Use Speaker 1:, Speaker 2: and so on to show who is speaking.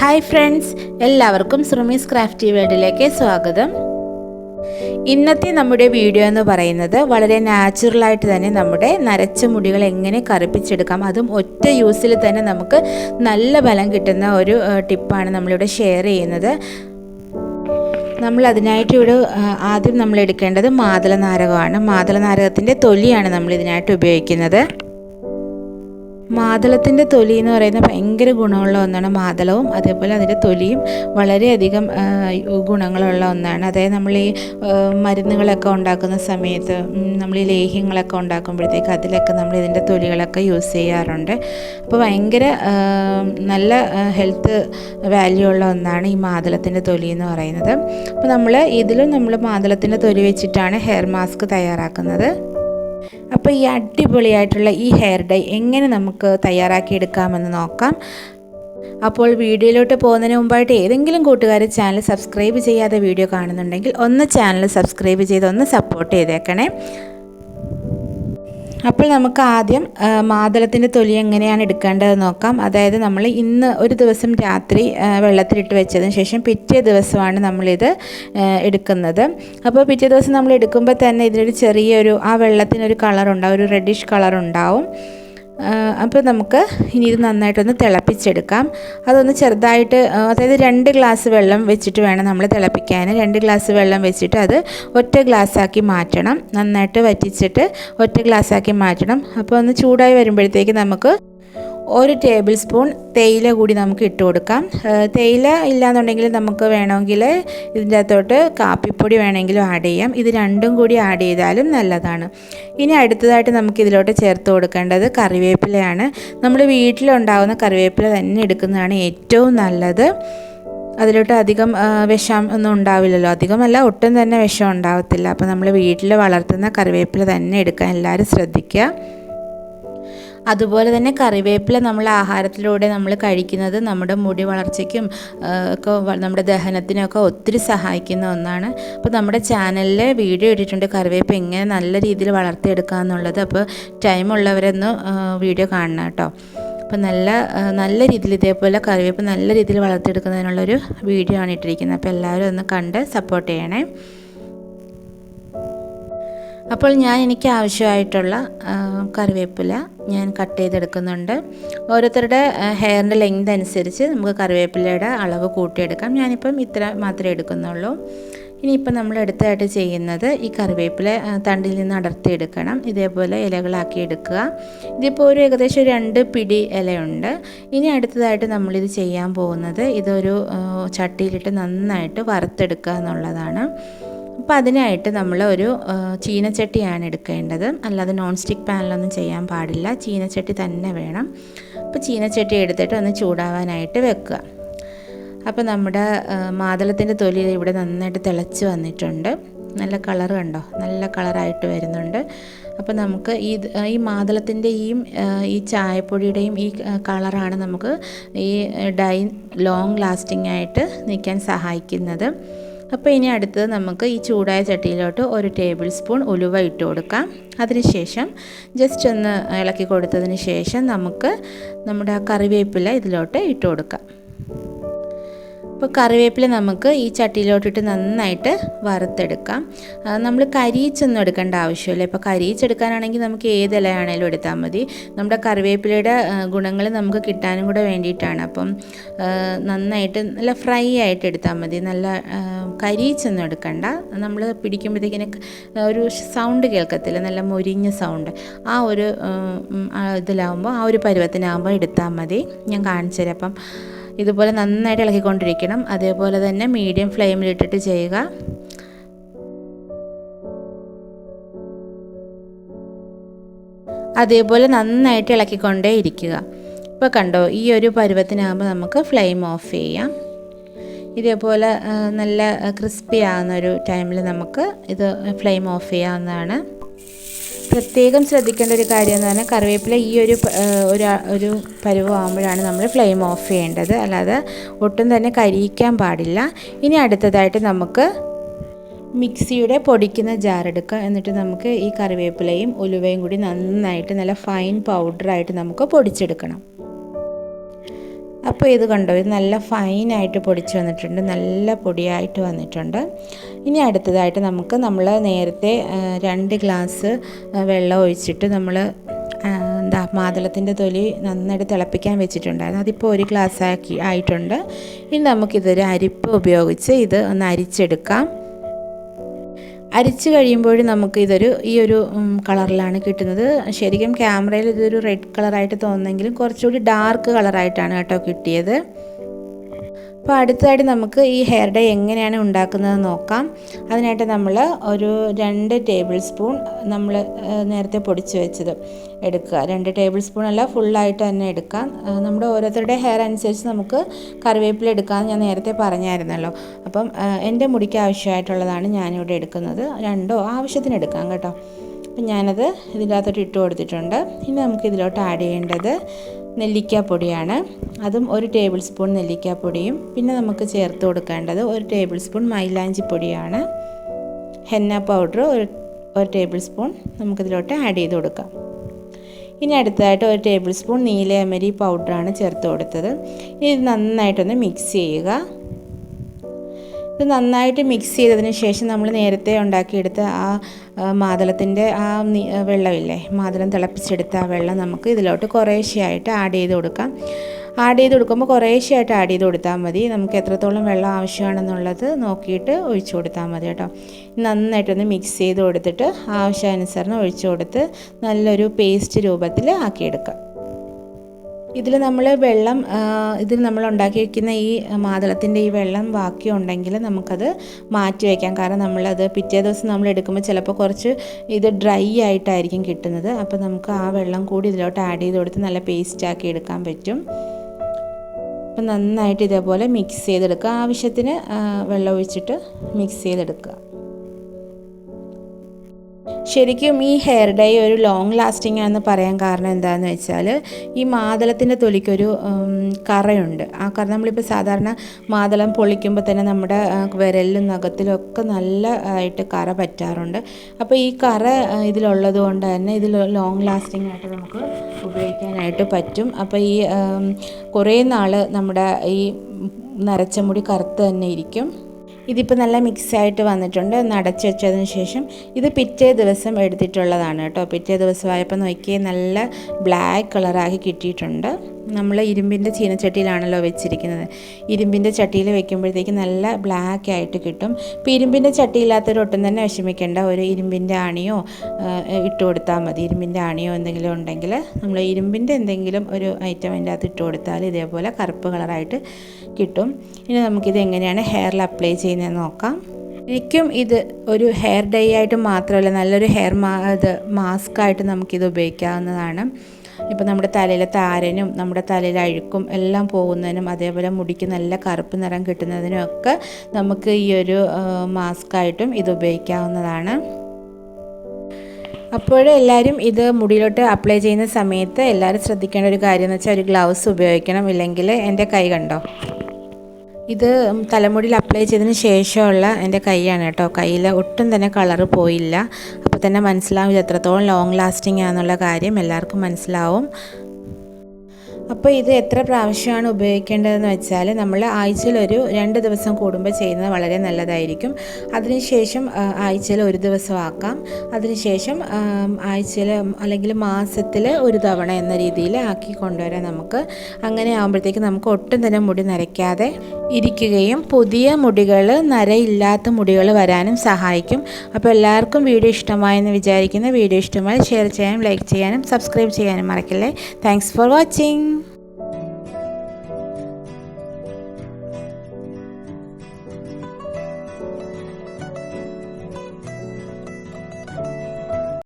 Speaker 1: Hi friends എല്ലാവർക്കും ശ്രുമീസ് crafty വേൾഡിലേക്ക് സ്വാഗതം. ഇന്നത്തെ നമ്മുടെ വീഡിയോ എന്ന് പറയുന്നത് വളരെ നാച്ചുറലായിട്ട് തന്നെ നമ്മുടെ നരച്ച മുടികൾ എങ്ങനെ കറുപ്പിച്ചെടുക്കാം അതും ഒറ്റ യൂസിൽ തന്നെ നമുക്ക് നല്ല ഫലം കിട്ടുന്ന ഒരു ടിപ്പാണ് നമ്മളിവിടെ ഷെയർ ചെയ്യുന്നത്. നമ്മൾ അതിനായിട്ട് ഇവിടെ ആദ്യം നമ്മൾ എടുക്കേണ്ടത് മാതള നാരകമാണ് മാതള നാരകത്തിന്റെ തൊലിയാണ് നമ്മൾ ഇതിനായിട്ട് ഉപയോഗിക്കുന്നത്. മാതളത്തിന്റെ തൊലി എന്ന് പറയുന്നത് ഭയങ്കര ഗുണമുള്ള ഒന്നാണ് മാതളവും അതേപോലെ അതിന്റെ തൊലിയും വളരെയധികം ഗുണങ്ങളുള്ള ഒന്നാണ്. അതായത് നമ്മൾ ഈ മരുന്നുകളൊക്കെ ഉണ്ടാക്കുന്ന സമയത്ത് നമ്മൾ ഈ ലേഹ്യങ്ങളൊക്കെ ഉണ്ടാക്കുമ്പോഴത്തേക്ക് അതിലൊക്കെ നമ്മൾ ഇതിന്റെ തൊലികളൊക്കെ യൂസ് ചെയ്യാറുണ്ട്. അപ്പോൾ ഭയങ്കര നല്ല ഹെൽത്ത് വാല്യൂ ഉള്ള ഒന്നാണ് ഈ മാതളത്തിന്റെ തൊലി എന്ന് പറയുന്നത്. അപ്പോൾ നമ്മൾ ഇതിലും നമ്മൾ മാതളത്തിന്റെ തൊലി വെച്ചിട്ടാണ് ഹെയർ മാസ്ക് തയ്യാറാക്കുന്നത്. അപ്പോൾ ഈ അടിപൊളിയായിട്ടുള്ള ഈ ഹെയർ ഡൈ എങ്ങനെ നമുക്ക് തയ്യാറാക്കിയെടുക്കാമെന്ന് നോക്കാം. അപ്പോൾ വീഡിയോയിലോട്ട് പോകുന്നതിന് മുമ്പായിട്ട് ഏതെങ്കിലും കൂട്ടുകാർ ചാനൽ സബ്സ്ക്രൈബ് ചെയ്യാതെ വീഡിയോ കാണുന്നുണ്ടെങ്കിൽ ഒന്ന് ചാനൽ സബ്സ്ക്രൈബ് ചെയ്ത് ഒന്ന് സപ്പോർട്ട് ചെയ്തേക്കണേ. അപ്പോൾ നമുക്ക് ആദ്യം മാതളത്തിന്റെ തൊലി എങ്ങനെയാണ് എടുക്കേണ്ടത് നോക്കാം. അതായത് നമ്മൾ ഇന്ന് ഒരു ദിവസം രാത്രി വെള്ളത്തിലിട്ട് വെച്ചതിന് ശേഷം പിറ്റേ ദിവസമാണ് നമ്മളിത് എടുക്കുന്നത്. അപ്പോൾ പിറ്റേ ദിവസം നമ്മൾ എടുക്കുമ്പോൾ തന്നെ ഇതിനൊരു ചെറിയൊരു ആ വെള്ളത്തിനൊരു കളറുണ്ടാവും ഒരു റെഡിഷ് ആ, അപ്പോൾ നമുക്ക് ഇനി ഇത് നന്നായിട്ടൊന്ന് തിളപ്പിച്ചെടുക്കാം. അതൊന്ന് ചെറുതായിട്ട് അതായത് രണ്ട് ഗ്ലാസ് വെള്ളം വെച്ചിട്ട് വേണം നമ്മൾ തിളപ്പിക്കാൻ രണ്ട് ഗ്ലാസ് വെള്ളം വെച്ചിട്ട് അത് ഒറ്റ ഗ്ലാസ്സാക്കി മാറ്റണം. നന്നായിട്ട് വറ്റിച്ചിട്ട് ഒറ്റ ഗ്ലാസ്സാക്കി മാറ്റണം. അപ്പോൾ ഒന്ന് ചൂടായി വരുമ്പോഴത്തേക്ക് നമുക്ക് ഒരു ടേബിൾ സ്പൂൺ തേയില കൂടി നമുക്ക് ഇട്ട് കൊടുക്കാം. തേയില ഇല്ലാന്നുണ്ടെങ്കിൽ നമുക്ക് വേണമെങ്കിൽ ഇതിന്റെ അകത്തോട്ട് കാപ്പിപ്പൊടി വേണമെങ്കിലും ആഡ് ചെയ്യാം. ഇത് രണ്ടും കൂടി ആഡ് ചെയ്താലും നല്ലതാണ്. ഇനി അടുത്തതായിട്ട് നമുക്ക് ഇതിലോട്ട് ചേർത്ത് കൊടുക്കേണ്ടത് കറിവേപ്പിലയാണ്. നമ്മൾ വീട്ടിലുണ്ടാകുന്ന കറിവേപ്പില തന്നെ എടുക്കുന്നതാണ് ഏറ്റവും നല്ലത്. അതിലോട്ട് അധികം വിഷം ഒന്നും ഉണ്ടാവില്ലല്ലോ. അധികമല്ല ഒട്ടും തന്നെ വിഷം ഉണ്ടാവത്തില്ല. അപ്പോൾ നമ്മൾ വീട്ടിൽ വളർത്തുന്ന കറിവേപ്പില തന്നെ എടുക്കാൻ എല്ലാവരും ശ്രദ്ധിക്കുക. അതുപോലെ തന്നെ കറിവേപ്പില നമ്മൾ ആഹാരത്തിലൂടെ നമ്മൾ കഴിക്കുന്നത് നമ്മുടെ മുടി വളർച്ചയ്ക്കും ഒക്കെ നമ്മുടെ ദഹനത്തിനൊക്കെ ഒത്തിരി സഹായിക്കുന്ന ഒന്നാണ്. അപ്പോൾ നമ്മുടെ ചാനലിൽ വീഡിയോ ഇട്ടിട്ടുണ്ട് കറിവേപ്പ് എങ്ങനെ നല്ല രീതിയിൽ വളർത്തിയെടുക്കുക എന്നുള്ളത്. അപ്പോൾ ടൈമുള്ളവരൊന്ന് വീഡിയോ കാണണം കേട്ടോ. അപ്പോൾ നല്ല നല്ല രീതിയിൽ ഇതേപോലെ കറിവേപ്പ് നല്ല രീതിയിൽ വളർത്തിയെടുക്കുന്നതിനുള്ളൊരു വീഡിയോ ആണ് ഇട്ടിരിക്കുന്നത്. അപ്പോൾ എല്ലാവരും ഒന്ന് കണ്ട് സപ്പോർട്ട് ചെയ്യണേ. അപ്പോൾ ഞാൻ എനിക്ക് ആവശ്യമായിട്ടുള്ള കറിവേപ്പില ഞാൻ കട്ട് ചെയ്തെടുക്കുന്നുണ്ട്. ഓരോരുത്തരുടെ ഹെയറിന്റെ ലെങ്ത് അനുസരിച്ച് നമുക്ക് കറിവേപ്പിലയുടെ അളവ് കൂട്ടിയെടുക്കാം. ഞാനിപ്പം ഇത്ര മാത്രമേ എടുക്കുന്നുള്ളൂ. ഇനിയിപ്പം നമ്മൾ അടുത്തായിട്ട് ചെയ്യുന്നത് ഈ കറിവേപ്പില തണ്ടിൽ നിന്ന് അടർത്തിയെടുക്കണം. ഇതേപോലെ ഇലകളാക്കി എടുക്കുക. ഇതിപ്പോൾ ഒരു ഏകദേശം രണ്ട് പിടി ഇലയുണ്ട്. ഇനി അടുത്തതായിട്ട് നമ്മളിത് ചെയ്യാൻ പോകുന്നത് ഇതൊരു ചട്ടിയിലിട്ട് നന്നായിട്ട് വറുത്തെടുക്കുക എന്നുള്ളതാണ്. അപ്പോൾ അതിനായിട്ട് നമ്മൾ ഒരു ചീനച്ചട്ടിയാണ് എടുക്കേണ്ടത്. അല്ലാതെ നോൺ സ്റ്റിക്ക് പാനിലൊന്നും ചെയ്യാൻ പാടില്ല. ചീനച്ചട്ടി തന്നെ വേണം. അപ്പോൾ ചീനച്ചട്ടി എടുത്തിട്ട് ഒന്ന് ചൂടാവാനായിട്ട് വെക്കുക. അപ്പോൾ നമ്മുടെ മാതളത്തിന്റെ തൊലി ഇവിടെ നന്നായിട്ട് തിളച്ച് വന്നിട്ടുണ്ട്. നല്ല കളർ കണ്ടോ? നല്ല കളറായിട്ട് വരുന്നുണ്ട്. അപ്പോൾ നമുക്ക് ഈ ഈ മാതളത്തിന്റെയും ഈ ചായപ്പൊടിയുടെയും ഈ കളറാണ് നമുക്ക് ഈ ഡൈ ലോങ് ലാസ്റ്റിംഗ് ആയിട്ട് നിൽക്കാൻ സഹായിക്കുന്നത്. അപ്പോൾ ഇനി അടുത്തത് നമുക്ക് ഈ ചൂടായ ചട്ടിയിലോട്ട് ഒരു ടേബിൾ സ്പൂൺ ഉലുവ ഇട്ട് കൊടുക്കാം. അതിനുശേഷം ജസ്റ്റ് ഒന്ന് ഇളക്കി കൊടുത്തതിന് ശേഷം നമുക്ക് നമ്മുടെ ആ കറിവേപ്പില ഇതിലോട്ട് ഇട്ട് കൊടുക്കാം. അപ്പോൾ കറിവേപ്പില നമുക്ക് ഈ ചട്ടിയിലോട്ടിട്ട് നന്നായിട്ട് വറുത്തെടുക്കാം. നമ്മൾ കരിയിച്ചൊന്നും എടുക്കേണ്ട ആവശ്യമില്ല. ഇപ്പോൾ കരിയിച്ചെടുക്കാനാണെങ്കിൽ നമുക്ക് ഏത് ഇലയാണേലും എടുത്താൽ മതി. നമ്മുടെ കറിവേപ്പിലയുടെ ഗുണങ്ങൾ നമുക്ക് കിട്ടാനും കൂടെ വേണ്ടിയിട്ടാണ്. അപ്പം നന്നായിട്ട് നല്ല ഫ്രൈ ആയിട്ട് എടുത്താൽ മതി. നല്ല കരിയിച്ചൊന്നും എടുക്കണ്ട. നമ്മൾ പിടിക്കുമ്പോഴത്തേക്കിന് ഒരു സൗണ്ട് കേൾക്കത്തില്ല. നല്ല മൊരിഞ്ഞ സൗണ്ട്. ആ ഒരു ഇതിലാവുമ്പോൾ ആ ഒരു പരുവത്തിനാകുമ്പോൾ എടുത്താൽ മതി. ഞാൻ കാണിച്ചു തരാം അപ്പം ഇതുപോലെ നന്നായിട്ട് ഇളക്കിക്കൊണ്ടിരിക്കണം. അതേപോലെ തന്നെ മീഡിയം ഫ്ലെയിമിലിട്ടിട്ട് ചെയ്യുക. അതേപോലെ നന്നായിട്ട് ഇളക്കിക്കൊണ്ടേ ഇരിക്കുക. ഇപ്പോൾ കണ്ടോ ഈ ഒരു പരുവത്തിനാകുമ്പോൾ നമുക്ക് ഫ്ലെയിം ഓഫ് ചെയ്യാം. ഇതേപോലെ നല്ല ക്രിസ്പി ആകുന്ന ഒരു ടൈമിൽ നമുക്ക് ഇത് ഫ്ലെയിം ഓഫ് ചെയ്യാവുന്നതാണ്. പ്രത്യേകം ശ്രദ്ധിക്കേണ്ട ഒരു കാര്യം എന്ന് പറഞ്ഞാൽ കറിവേപ്പില ഈ ഒരു ഒരു പരുവാകുമ്പോഴാണ് നമ്മൾ ഫ്ലെയിം ഓഫ് ചെയ്യേണ്ടത്. അല്ലാതെ ഒട്ടും തന്നെ കരിയിക്കാൻ പാടില്ല. ഇനി അടുത്തതായിട്ട് നമുക്ക് മിക്സിയുടെ പൊടിക്കുന്ന ജാർ എടുക്കുക എന്നിട്ട് നമുക്ക് ഈ കറിവേപ്പിലയും ഉലുവയും കൂടി നന്നായിട്ട് നല്ല ഫൈൻ പൗഡറായിട്ട് നമുക്ക് പൊടിച്ചെടുക്കണം. അപ്പോൾ ഇത് കണ്ടോ ഇത് നല്ല ഫൈനായിട്ട് പൊടിച്ച് വന്നിട്ടുണ്ട് നല്ല പൊടിയായിട്ട് വന്നിട്ടുണ്ട്. ഇനി അടുത്തതായിട്ട് നമുക്ക് നമ്മൾ നേരത്തെ രണ്ട് ഗ്ലാസ് വെള്ളം ഒഴിച്ചിട്ട് നമ്മൾ എന്താ മാതളത്തിന്റെ തൊലി നന്നായിട്ട് തിളപ്പിക്കാൻ വെച്ചിട്ടുണ്ടായിരുന്നു. അതിപ്പോൾ ഒരു ഗ്ലാസ് ആക്കി ആയിട്ടുണ്ട്. ഇനി നമുക്കിതൊരു അരിപ്പ് ഉപയോഗിച്ച് ഇത് ഒന്ന് അരിച്ചെടുക്കാം. അരിച്ച് കഴിയുമ്പോൾ നമുക്ക് ഇതൊരു ഈ ഒരു കളറിലാണ് കിട്ടുന്നത്. ശരിക്കും ക്യാമറയിൽ ഇതൊരു റെഡ് കളറായിട്ട് തോന്നുന്നെങ്കിലും കുറച്ചുകൂടി ഡാർക്ക് കളറായിട്ടാണ് കേട്ടോ കിട്ടിയത്. അപ്പോൾ അടുത്തതായിട്ട് നമുക്ക് ഈ ഹെയർ ഡൈ എങ്ങനെയാണ് ഉണ്ടാക്കുന്നത് നോക്കാം. അതിനായിട്ട് നമ്മൾ ഒരു രണ്ട് ടേബിൾ സ്പൂൺ നമ്മൾ നേരത്തെ പൊടിച്ച് വെച്ചത് എടുക്കുക. രണ്ട് ടേബിൾ സ്പൂൺ അല്ല ഫുള്ളായിട്ട് തന്നെ എടുക്കാം. നമ്മുടെ ഓരോരുത്തരുടെ ഹെയർ അനുസരിച്ച് നമുക്ക് കറിവേപ്പില എടുക്കാമെന്ന് ഞാൻ നേരത്തെ പറഞ്ഞായിരുന്നല്ലോ. അപ്പം എന്റെ മുടിക്ക് ആവശ്യമായിട്ടുള്ളതാണ് ഞാനിവിടെ എടുക്കുന്നത്. രണ്ടോ ആവശ്യത്തിന് എടുക്കാം കേട്ടോ. അപ്പം ഞാനത് ഇതിനകത്തോട്ട് ഇട്ട് കൊടുത്തിട്ടുണ്ട്. ഇനി നമുക്ക് ഇതിലോട്ട് ആഡ് ചെയ്യേണ്ടത് നെല്ലിക്കാപ്പൊടിയാണ്. അതും ഒരു ടേബിൾ സ്പൂൺ നെല്ലിക്കാപ്പൊടിയും. പിന്നെ നമുക്ക് ചേർത്ത് കൊടുക്കേണ്ടത് ഒരു ടേബിൾ സ്പൂൺ മൈലാഞ്ചി പൊടിയാണ്. ഹെന്ന പൗഡർ ഒരു ഒരു ടേബിൾ സ്പൂൺ നമുക്കിതിലോട്ട് ആഡ് ചെയ്ത് കൊടുക്കാം. ഇനി അടുത്തതായിട്ട് ഒരു ടേബിൾ സ്പൂൺ നീലയമരി പൗഡറാണ് ചേർത്ത് കൊടുത്തത്. ഇനി ഇത് നന്നായിട്ടൊന്ന് മിക്സ് ചെയ്യുക. ഇത് നന്നായിട്ട് മിക്സ് ചെയ്തതിന് ശേഷം നമ്മൾ നേരത്തെ ഉണ്ടാക്കിയെടുത്ത ആ മാതളത്തിന്റെ ആ വെള്ളമില്ലേ? മാതളം തിളപ്പിച്ചെടുത്ത ആ വെള്ളം നമുക്ക് ഇതിലോട്ട് കുറേശ്ശെയായിട്ട് ആഡ് ചെയ്ത് കൊടുക്കാം. ആഡ് ചെയ്ത് കൊടുക്കുമ്പോൾ കുറേശ്ശെയായിട്ട് ആഡ് ചെയ്ത് കൊടുത്താൽ മതി. നമുക്ക് എത്രത്തോളം വെള്ളം ആവശ്യമാണെന്നുള്ളത് നോക്കിയിട്ട് ഒഴിച്ചു കൊടുത്താൽ മതി കേട്ടോ. നന്നായിട്ടൊന്ന് മിക്സ് ചെയ്ത് കൊടുത്തിട്ട് ആവശ്യാനുസരണം ഒഴിച്ചു കൊടുത്ത് നല്ലൊരു പേസ്റ്റ് രൂപത്തിൽ ആക്കിയെടുക്കാം. ഇതിൽ നമ്മൾ വെള്ളം ഇതിൽ നമ്മൾ ഉണ്ടാക്കി വയ്ക്കുന്ന ഈ മാതളത്തിന്റെ ഈ വെള്ളം ബാക്കി ഉണ്ടെങ്കിൽ നമുക്കത് മാറ്റി വയ്ക്കാം. കാരണം നമ്മളത് പിറ്റേ ദിവസം നമ്മൾ എടുക്കുമ്പോൾ ചിലപ്പോൾ കുറച്ച് ഇത് ഡ്രൈ ആയിട്ടായിരിക്കും കിട്ടുന്നത്. അപ്പോൾ നമുക്ക് ആ വെള്ളം കൂടി ഇതിലോട്ട് ആഡ് ചെയ്ത് കൊടുത്ത് നല്ല പേസ്റ്റാക്കി എടുക്കാൻ പറ്റും. അപ്പം നന്നായിട്ട് ഇതേപോലെ മിക്സ് ചെയ്തെടുക്കുക. ആവശ്യത്തിന് വെള്ളം ഒഴിച്ചിട്ട് മിക്സ് ചെയ്തെടുക്കുക. ശരിക്കും ഈ ഹെയർ ഡൈ ഒരു ലോങ് ലാസ്റ്റിംഗ് ആണെന്ന് പറയാൻ കാരണം എന്താണെന്ന് വെച്ചാൽ ഈ മാതളത്തിന്റെ തൊലിക്കൊരു കറയുണ്ട്. ആ കറ നമ്മളിപ്പോൾ സാധാരണ മാതളം പൊളിക്കുമ്പോൾ തന്നെ നമ്മുടെ വിരലിലും നഖത്തിലും ഒക്കെ നല്ല ആയിട്ട് കറ പറ്റാറുണ്ട്. അപ്പോൾ ഈ കറ ഇതിലുള്ളത് കൊണ്ട് തന്നെ ഇതിൽ ലോങ് ലാസ്റ്റിംഗ് ആയിട്ട് നമുക്ക് ഉപയോഗിക്കാനായിട്ട് പറ്റും. അപ്പോൾ ഈ കുറേ നാൾ നമ്മുടെ ഈ നരച്ച മുടി കറുത്ത് തന്നെ ഇരിക്കും. ഇതിപ്പോൾ നല്ല മിക്സ് ആയിട്ട് വന്നിട്ടുണ്ട്. ഒന്ന് അടച്ച് വെച്ചതിന് ശേഷം ഇത് പിറ്റേ ദിവസം എടുത്തിട്ടുള്ളതാണ് കേട്ടോ. പിറ്റേ ദിവസമായപ്പോൾ നോക്കിയേ നല്ല ബ്ലാക്ക് കളറാക്കി കിട്ടിയിട്ടുണ്ട്. നമ്മൾ ഇരുമ്പിന്റെ ചീനച്ചട്ടിയിലാണല്ലോ വെച്ചിരിക്കുന്നത്. ഇരുമ്പിന്റെ ചട്ടിയിൽ വെക്കുമ്പോഴത്തേക്ക് നല്ല ബ്ലാക്ക് ആയിട്ട് കിട്ടും. ഇപ്പോൾ ഇരുമ്പിന്റെ ചട്ടിയില്ലാത്തൊരു ഒട്ടും തന്നെ വിഷമിക്കേണ്ട. ഒരു ഇരുമ്പിന്റെ ആണിയോ ഇട്ട് കൊടുത്താൽ മതി. ഇരുമ്പിന്റെ ആണിയോ എന്തെങ്കിലും ഉണ്ടെങ്കിൽ നമ്മൾ ഇരുമ്പിന്റെ എന്തെങ്കിലും ഒരു ഐറ്റം അതിന്റെ അകത്ത് ഇട്ട് കൊടുത്താൽ ഇതേപോലെ കറുപ്പ് കളറായിട്ട് കിട്ടും. ഇനി നമുക്കിത് എങ്ങനെയാണ് ഹെയറിൽ അപ്ലൈ ചെയ്യുന്നതെന്ന് നോക്കാം. ശരിക്കും ഇത് ഒരു ഹെയർ ഡൈ ആയിട്ട് മാത്രമല്ല നല്ലൊരു ഹെയർ മാ ഇത് മാസ്കായിട്ട് നമുക്കിത് ഉപയോഗിക്കാവുന്നതാണ്. ഇപ്പോൾ നമ്മുടെ തലയിലെ താരനും നമ്മുടെ തലയിലെ അഴുക്കും എല്ലാം പോകുന്നതിനും അതേപോലെ മുടിക്ക് നല്ല കറുപ്പ് നിറം കിട്ടുന്നതിനും ഒക്കെ നമുക്ക് ഈ ഒരു മാസ്കായിട്ടും ഇത് ഉപയോഗിക്കാവുന്നതാണ്. അപ്പോൾ എല്ലാവരും ഇത് മുടിയിലോട്ട് അപ്ലൈ ചെയ്യുന്ന സമയത്ത് എല്ലാവരും ശ്രദ്ധിക്കേണ്ട ഒരു കാര്യം എന്ന് വെച്ചാൽ ഒരു ഗ്ലൗസ് ഉപയോഗിക്കണം ഇല്ലെങ്കിൽ എന്റെ കൈ കണ്ടോ? ഇത് തലമുടിയിൽ അപ്ലൈ ചെയ്തതിന് ശേഷമുള്ള എന്റെ കൈയാണ് കേട്ടോ. കയ്യിൽ ഒട്ടും തന്നെ കളറ് പോയില്ല. അപ്പോൾ തന്നെ മനസ്സിലാവും ഇത് എത്രത്തോളം ലോങ് ലാസ്റ്റിംഗ് ആണെന്നുള്ള കാര്യം എല്ലാവർക്കും മനസ്സിലാവും. അപ്പോൾ ഇത് എത്ര പ്രാവശ്യമാണ് ഉപയോഗിക്കേണ്ടതെന്ന് വെച്ചാൽ നമ്മൾ ആഴ്ചയിൽ ഒരു രണ്ട് ദിവസം കൂടുമ്പോൾ ചെയ്യുന്നത് വളരെ നല്ലതായിരിക്കും. അതിനുശേഷം ആഴ്ചയിൽ ഒരു ദിവസം ആക്കാം. അതിനുശേഷം ആഴ്ചയിൽ അല്ലെങ്കിൽ മാസത്തിൽ ഒരു തവണ എന്ന രീതിയിൽ ആക്കി കൊണ്ടുവരാൻ നമുക്ക് അങ്ങനെ ആകുമ്പോഴത്തേക്ക് നമുക്ക് ഒട്ടും തന്നെ മുടി നരയ്ക്കാതെ ഇരിക്കുകയും പുതിയ മുടികൾ നരയില്ലാത്ത മുടികൾ വരാനും സഹായിക്കും. അപ്പോൾ എല്ലാവർക്കും വീഡിയോ ഇഷ്ടമായെന്ന് വിചാരിക്കുന്ന വീഡിയോ ഇഷ്ടമായി ഷെയർ ചെയ്യാനും ലൈക്ക് ചെയ്യാനും സബ്സ്ക്രൈബ് ചെയ്യാനും മറക്കില്ലേ. Thanks for watching.